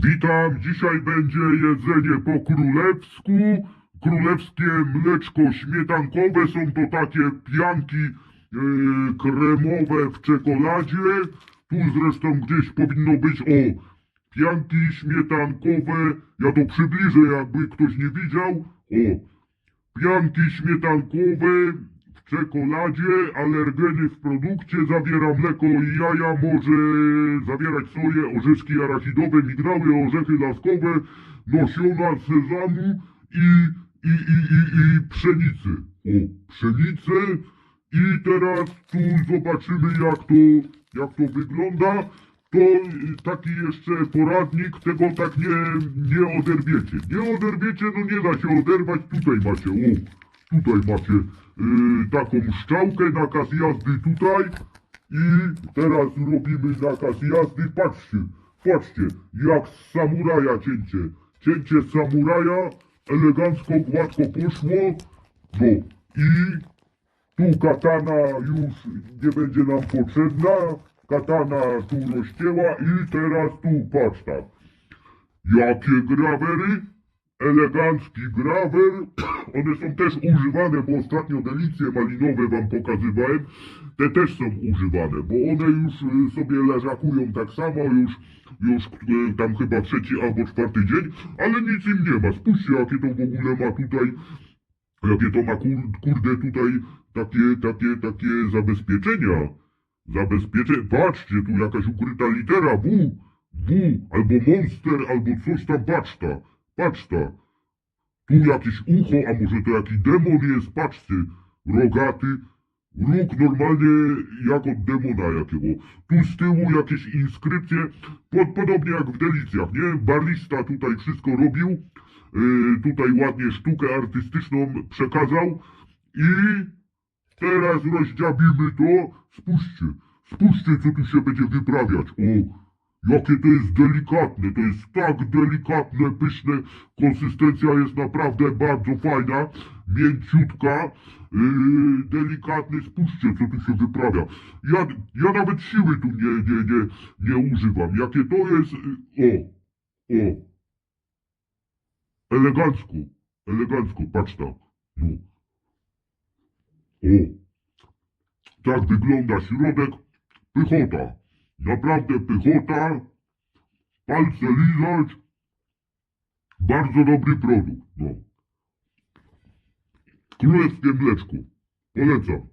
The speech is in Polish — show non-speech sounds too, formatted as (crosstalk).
Witam, dzisiaj będzie jedzenie po królewsku. Królewskie mleczko śmietankowe, są to takie pianki e, kremowe w czekoladzie. Tu zresztą gdzieś powinno być, o, pianki śmietankowe. Ja to przybliżę, jakby ktoś nie widział. O, pianki śmietankowe czekoladzie, alergeny w produkcie, zawiera mleko i jaja, może zawierać soję, orzeszki arachidowe, migrały, orzechy laskowe, nasiona sezamu i, i, i, i, i pszenicy. O, pszenicę i teraz tu zobaczymy jak to, jak to wygląda. To taki jeszcze poradnik, tego tak nie, nie oderwiecie. Nie oderwiecie, no nie da się oderwać, tutaj macie, o, tutaj macie y, taką szczałkę, nakaz jazdy tutaj i teraz robimy nakaz jazdy, patrzcie, patrzcie, jak z samuraja cięcie, cięcie samuraja, elegancko, gładko poszło, no i tu katana już nie będzie nam potrzebna, katana tu rozcięła i teraz tu patrz tak, jakie grawery, elegancki grawer. (coughs) One są też używane, bo ostatnio delicje malinowe wam pokazywałem. Te też są używane, bo one już y, sobie leżakują tak samo, już, już y, tam chyba trzeci albo czwarty dzień, ale nic im nie ma. Spójrzcie, jakie to w ogóle ma tutaj, jakie to ma kur, kurde tutaj takie, takie, takie zabezpieczenia. Zabezpieczenie, patrzcie, tu jakaś ukryta litera W, W, albo monster, albo coś tam, patrz ta, patrz ta. Tu jakieś ucho, a może to jakiś demon jest, patrzcie, rogaty, róg normalnie jak od demona jakiego. Tu z tyłu jakieś inskrypcje, pod, podobnie jak w delicjach, nie? Barista tutaj wszystko robił, yy, tutaj ładnie sztukę artystyczną przekazał i teraz rozdziabimy to, spójrzcie, spójrzcie co tu się będzie wyprawiać, o. Jakie to jest delikatne, to jest tak delikatne, pyszne, konsystencja jest naprawdę bardzo fajna, mięciutka, yy, delikatne, spójrzcie co tu się wyprawia. Ja, ja nawet siły tu nie, nie, nie, nie używam, jakie to jest, yy, o, o, elegancko, elegancko, patrz tak, no, o, tak wygląda środek, pychota. Naprawdę pychota, palce lizać, bardzo dobry produkt, no. Królewskie mleczko, polecam.